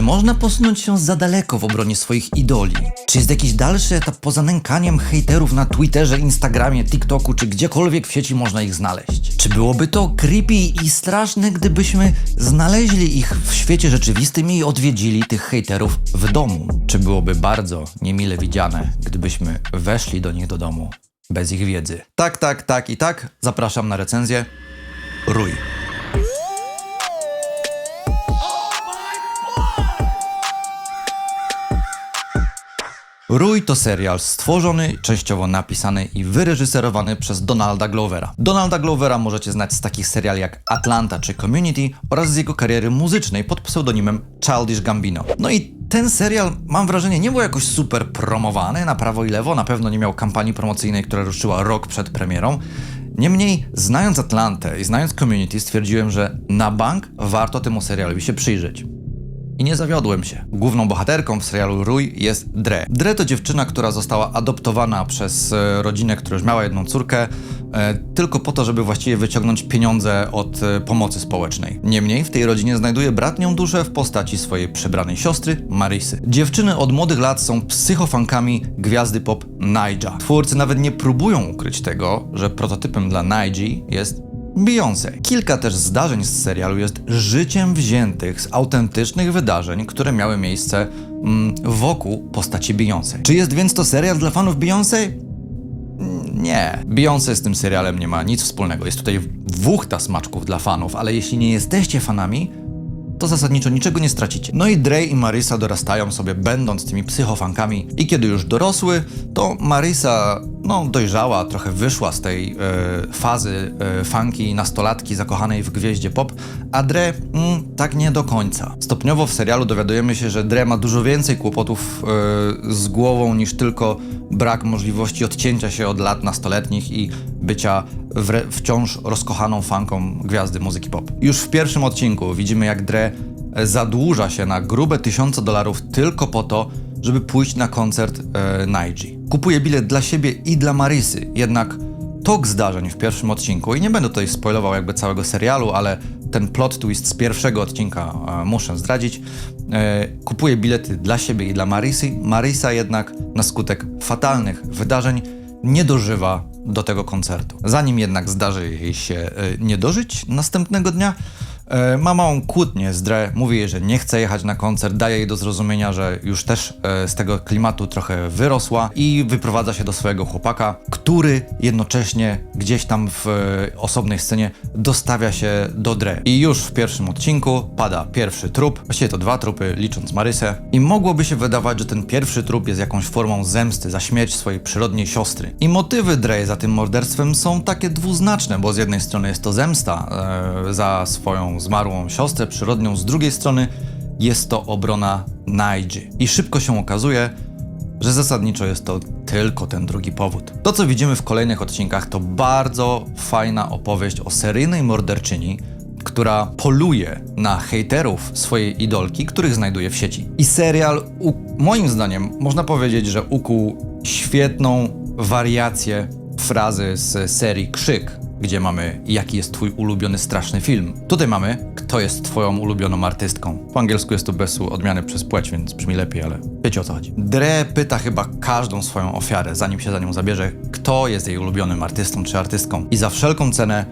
Czy można posunąć się za daleko w obronie swoich idoli? Czy jest jakiś dalszy etap poza nękaniem hejterów na Twitterze, Instagramie, TikToku, czy gdziekolwiek w sieci można ich znaleźć? Czy byłoby to creepy i straszne, gdybyśmy znaleźli ich w świecie rzeczywistym i odwiedzili tych hejterów w domu? Czy byłoby bardzo niemile widziane, gdybyśmy weszli do nich do domu bez ich wiedzy? Tak, tak, tak i tak. Zapraszam na recenzję. Rój. Rój to serial stworzony, częściowo napisany i wyreżyserowany przez Donalda Glovera. Donalda Glovera możecie znać z takich seriali jak Atlanta czy Community oraz z jego kariery muzycznej pod pseudonimem Childish Gambino. No i ten serial, mam wrażenie, nie był jakoś super promowany na prawo i lewo, na pewno nie miał kampanii promocyjnej, która ruszyła rok przed premierą. Niemniej, znając Atlantę i znając Community, stwierdziłem, że na bank warto temu serialowi się przyjrzeć. I nie zawiodłem się. Główną bohaterką w serialu Rój jest Dre. Dre to dziewczyna, która została adoptowana przez e, rodzinę, która już miała jedną córkę, e, tylko po to, żeby właściwie wyciągnąć pieniądze od e, pomocy społecznej. Niemniej w tej rodzinie znajduje bratnią duszę w postaci swojej przebranej siostry, Marysy. Dziewczyny od młodych lat są psychofankami gwiazdy pop Naija. Twórcy nawet nie próbują ukryć tego, że prototypem dla Naiji jest Beyoncé. Kilka też zdarzeń z serialu jest życiem wziętych z autentycznych wydarzeń, które miały miejsce mm, wokół postaci Beyoncé. Czy jest więc to serial dla fanów Beyoncé? Mm, Nie. Beyoncé z tym serialem nie ma nic wspólnego. Jest tutaj dwóch smaczków dla fanów, ale jeśli nie jesteście fanami, to zasadniczo niczego nie stracicie. No i Dre i Marisa dorastają sobie, będąc tymi psychofankami. I kiedy już dorosły, to Marisa, no, dojrzała, trochę wyszła z tej e, fazy e, fanki, nastolatki zakochanej w gwieździe pop, a Dre mm, tak nie do końca. Stopniowo w serialu dowiadujemy się, że Dre ma dużo więcej kłopotów e, z głową niż tylko brak możliwości odcięcia się od lat nastoletnich i bycia wciąż rozkochaną fanką gwiazdy muzyki pop. Już w pierwszym odcinku widzimy, jak Dre zadłuża się na grube tysiące dolarów tylko po to, żeby pójść na koncert e. Kupuje bilet dla siebie i dla Marysy, jednak tok zdarzeń w pierwszym odcinku, i nie będę tutaj spoilował jakby całego serialu, ale ten plot twist z pierwszego odcinka e, muszę zdradzić. E, kupuje bilety dla siebie i dla Marysy. Marysa jednak na skutek fatalnych wydarzeń nie dożywa do tego koncertu. Zanim jednak zdarzy jej się e, nie dożyć następnego dnia, e, ma małą kłótnię z Dre, mówi jej, że nie chce jechać na koncert, daje jej do zrozumienia, że już też e, z tego klimatu trochę wyrosła i wyprowadza się do swojego chłopaka, który jednocześnie gdzieś tam w e, osobnej scenie dostawia się do Dre. I już w pierwszym odcinku pada pierwszy trup, właściwie to dwa trupy, licząc Marysę. I mogłoby się wydawać, że ten pierwszy trup jest jakąś formą zemsty za śmierć swojej przyrodniej siostry. I motywy Dre za tym morderstwem są takie dwuznaczne, bo z jednej strony jest to zemsta e, za swoją zmarłą siostrę przyrodnią, z drugiej strony jest to obrona Naiji. I szybko się okazuje, że zasadniczo jest to tylko ten drugi powód. To, co widzimy w kolejnych odcinkach, to bardzo fajna opowieść o seryjnej morderczyni, która poluje na hejterów swojej idolki, których znajduje w sieci. I serial, moim zdaniem, można powiedzieć, że ukuł świetną wariację frazy z serii Krzyk, gdzie mamy jaki jest twój ulubiony straszny film. Tutaj mamy kto jest twoją ulubioną artystką. Po angielsku jest to bez odmiany przez płeć, więc brzmi lepiej, ale wiecie o co chodzi. Dre pyta chyba każdą swoją ofiarę, zanim się za nią zabierze, kto jest jej ulubionym artystą czy artystką. I za wszelką cenę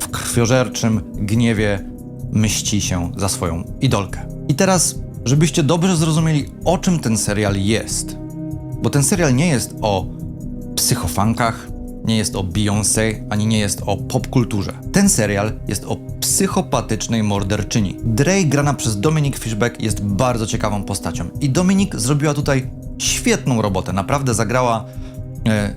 w krwiożerczym gniewie mści się za swoją idolkę. I teraz, żebyście dobrze zrozumieli, o czym ten serial jest. Bo ten serial nie jest o psychofankach, nie jest o Beyoncé, ani nie jest o popkulturze. Ten serial jest o psychopatycznej morderczyni. Dre grana przez Dominic Fishback jest bardzo ciekawą postacią. I Dominic zrobiła tutaj świetną robotę. Naprawdę zagrała e,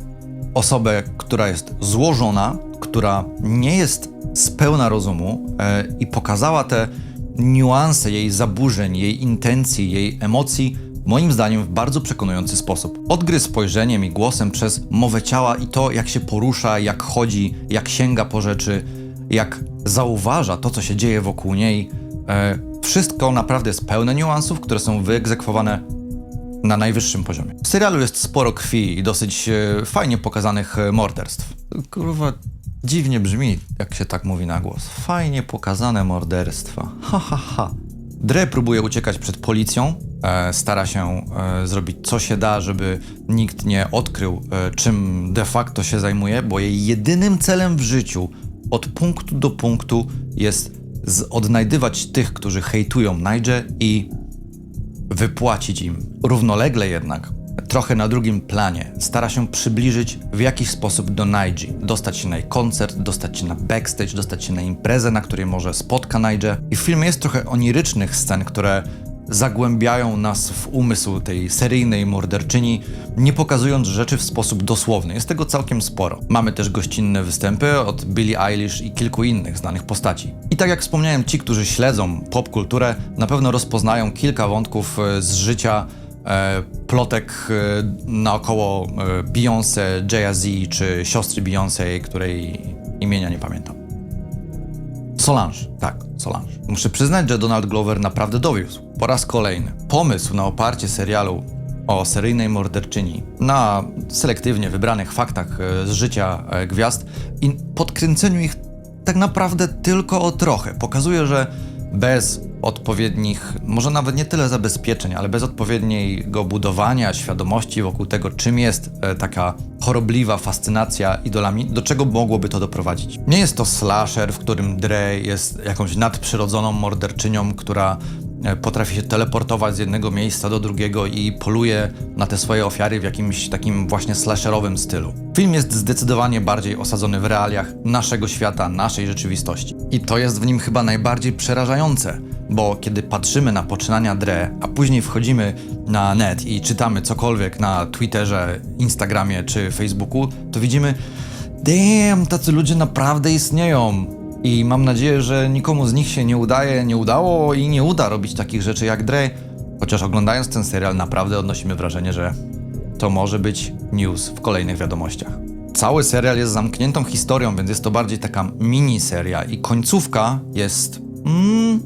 osobę, która jest złożona, która nie jest z pełna rozumu e, i pokazała te niuanse jej zaburzeń, jej intencji, jej emocji moim zdaniem w bardzo przekonujący sposób. Odgry spojrzeniem i głosem przez mowę ciała i to, jak się porusza, jak chodzi, jak sięga po rzeczy, jak zauważa to, co się dzieje wokół niej. E, wszystko naprawdę jest pełne niuansów, które są wyegzekwowane na najwyższym poziomie. W serialu jest sporo krwi i dosyć e, fajnie pokazanych e, morderstw. Kurwa, dziwnie brzmi, jak się tak mówi na głos. Fajnie pokazane morderstwa. Ha, ha, ha. Dre próbuje uciekać przed policją, stara się e, zrobić co się da, żeby nikt nie odkrył, e, czym de facto się zajmuje, bo jej jedynym celem w życiu od punktu do punktu jest odnajdywać tych, którzy hejtują Nige i wypłacić im. Równolegle jednak, trochę na drugim planie, stara się przybliżyć w jakiś sposób do Nige, dostać się na jej koncert, dostać się na backstage, dostać się na imprezę, na której może spotka Nige. I w filmie jest trochę onirycznych scen, które zagłębiają nas w umysł tej seryjnej morderczyni, nie pokazując rzeczy w sposób dosłowny. Jest tego całkiem sporo. Mamy też gościnne występy od Billie Eilish i kilku innych znanych postaci. I tak jak wspomniałem, ci, którzy śledzą popkulturę, na pewno rozpoznają kilka wątków e, z życia e, plotek e, naokoło e, Beyoncé, Jay-Z czy siostry Beyoncé, której imienia nie pamiętam. Solange, tak, Solange. Muszę przyznać, że Donald Glover naprawdę dowiózł. Po raz kolejny. Pomysł na oparcie serialu o seryjnej morderczyni na selektywnie wybranych faktach e, z życia e, gwiazd i podkręceniu ich tak naprawdę tylko o trochę. Pokazuje, że bez odpowiednich, może nawet nie tyle zabezpieczeń, ale bez odpowiedniego budowania świadomości wokół tego, czym jest e, taka chorobliwa fascynacja idolami, do czego mogłoby to doprowadzić. Nie jest to slasher, w którym Dre jest jakąś nadprzyrodzoną morderczynią, która potrafi się teleportować z jednego miejsca do drugiego i poluje na te swoje ofiary w jakimś takim właśnie slasherowym stylu. Film jest zdecydowanie bardziej osadzony w realiach naszego świata, naszej rzeczywistości. I to jest w nim chyba najbardziej przerażające, bo kiedy patrzymy na poczynania Dre, a później wchodzimy na net i czytamy cokolwiek na Twitterze, Instagramie czy Facebooku, to widzimy, damn, tacy ludzie naprawdę istnieją. I mam nadzieję, że nikomu z nich się nie udaje, nie udało i nie uda robić takich rzeczy jak Dre. Chociaż oglądając ten serial naprawdę odnosimy wrażenie, że to może być news w kolejnych wiadomościach. Cały serial jest zamkniętą historią, więc jest to bardziej taka miniseria i końcówka jest mm,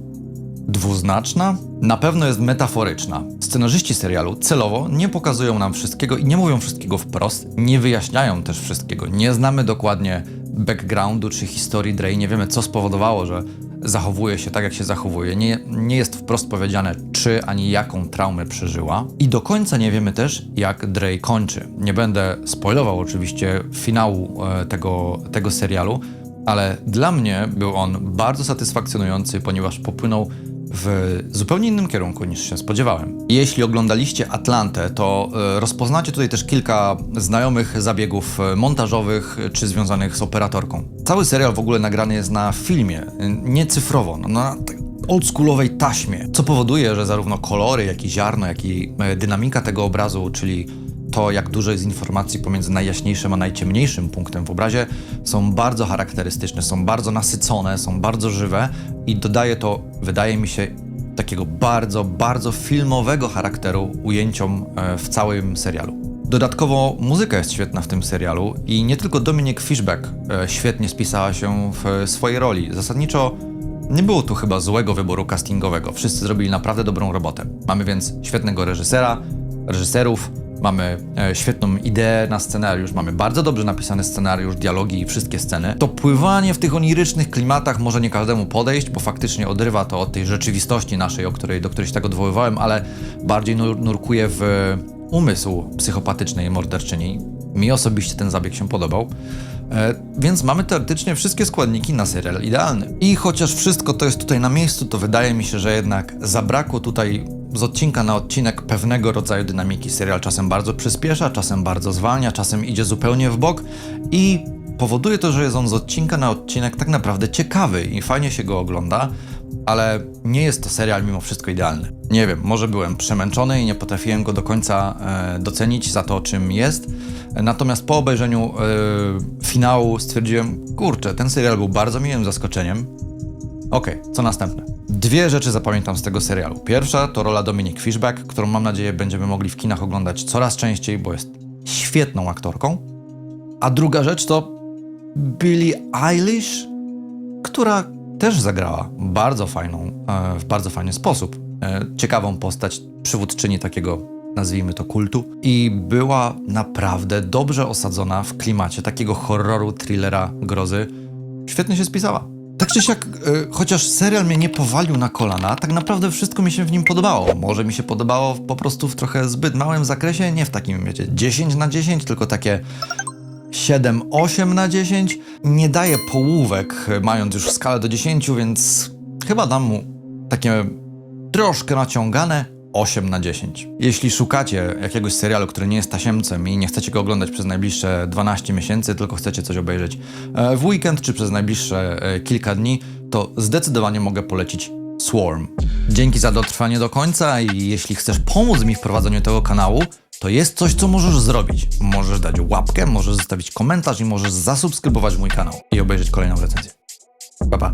dwuznaczna, na pewno jest metaforyczna. Scenarzyści serialu celowo nie pokazują nam wszystkiego i nie mówią wszystkiego wprost, nie wyjaśniają też wszystkiego. Nie znamy dokładnie backgroundu czy historii Dre, nie wiemy co spowodowało, że zachowuje się tak, jak się zachowuje. Nie, nie jest wprost powiedziane, czy ani jaką traumę przeżyła. I do końca nie wiemy też, jak Dre kończy. Nie będę spoilował oczywiście finału e, tego, tego serialu, ale dla mnie był on bardzo satysfakcjonujący, ponieważ popłynął w zupełnie innym kierunku niż się spodziewałem. Jeśli oglądaliście Atlantę, to e, rozpoznacie tutaj też kilka znajomych zabiegów e, montażowych e, czy związanych z operatorką. Cały serial w ogóle nagrany jest na filmie, nie cyfrowo, no, na oldschoolowej taśmie, co powoduje, że zarówno kolory, jak i ziarno, jak i dynamika tego obrazu, czyli to, jak dużo jest informacji pomiędzy najjaśniejszym a najciemniejszym punktem w obrazie, są bardzo charakterystyczne, są bardzo nasycone, są bardzo żywe i dodaje to, wydaje mi się, takiego bardzo, bardzo filmowego charakteru ujęciom e, w całym serialu. Dodatkowo muzyka jest świetna w tym serialu i nie tylko Dominic Fishback e, świetnie spisała się w swojej roli. Zasadniczo nie było tu chyba złego wyboru castingowego. Wszyscy zrobili naprawdę dobrą robotę. Mamy więc świetnego reżysera, reżyserów, mamy e, świetną ideę na scenariusz, mamy bardzo dobrze napisany scenariusz, dialogi i wszystkie sceny. To pływanie w tych onirycznych klimatach może nie każdemu podejść, bo faktycznie odrywa to od tej rzeczywistości naszej, o której, do której się tak odwoływałem, ale bardziej nur nurkuje w umysł psychopatycznej morderczyni. Mi osobiście ten zabieg się podobał. E, więc mamy teoretycznie wszystkie składniki na serial idealny. I chociaż wszystko to jest tutaj na miejscu, to wydaje mi się, że jednak zabrakło tutaj z odcinka na odcinek pewnego rodzaju dynamiki. Serial czasem bardzo przyspiesza, czasem bardzo zwalnia, czasem idzie zupełnie w bok i powoduje to, że jest on z odcinka na odcinek tak naprawdę ciekawy i fajnie się go ogląda, ale nie jest to serial mimo wszystko idealny. Nie wiem, może byłem przemęczony i nie potrafiłem go do końca e, docenić za to, czym jest. Natomiast po obejrzeniu e, finału stwierdziłem, kurczę, ten serial był bardzo miłym zaskoczeniem. Okej, co następne? Dwie rzeczy zapamiętam z tego serialu. Pierwsza to rola Dominic Fishback, którą mam nadzieję będziemy mogli w kinach oglądać coraz częściej, bo jest świetną aktorką. A druga rzecz to Billie Eilish, która też zagrała bardzo fajną, e, w bardzo fajny sposób. E, ciekawą postać przywódczyni takiego, nazwijmy to, kultu. I była naprawdę dobrze osadzona w klimacie takiego horroru, thrillera, grozy. Świetnie się spisała. Czy siak, e, chociaż serial mnie nie powalił na kolana, tak naprawdę wszystko mi się w nim podobało. Może mi się podobało po prostu w trochę zbyt małym zakresie, nie w takim, wiecie, 10 na 10, tylko takie 7, 8 na 10. Nie daję połówek, e, mając już skalę do 10, więc chyba dam mu takie troszkę naciągane 8 na 10. Jeśli szukacie jakiegoś serialu, który nie jest tasiemcem i nie chcecie go oglądać przez najbliższe 12 miesięcy, tylko chcecie coś obejrzeć e, w weekend czy przez najbliższe e, kilka dni, to zdecydowanie mogę polecić Swarm. Dzięki za dotrwanie do końca i jeśli chcesz pomóc mi w prowadzeniu tego kanału, to jest coś, co możesz zrobić. Możesz dać łapkę, możesz zostawić komentarz i możesz zasubskrybować mój kanał i obejrzeć kolejną recenzję. Pa, pa.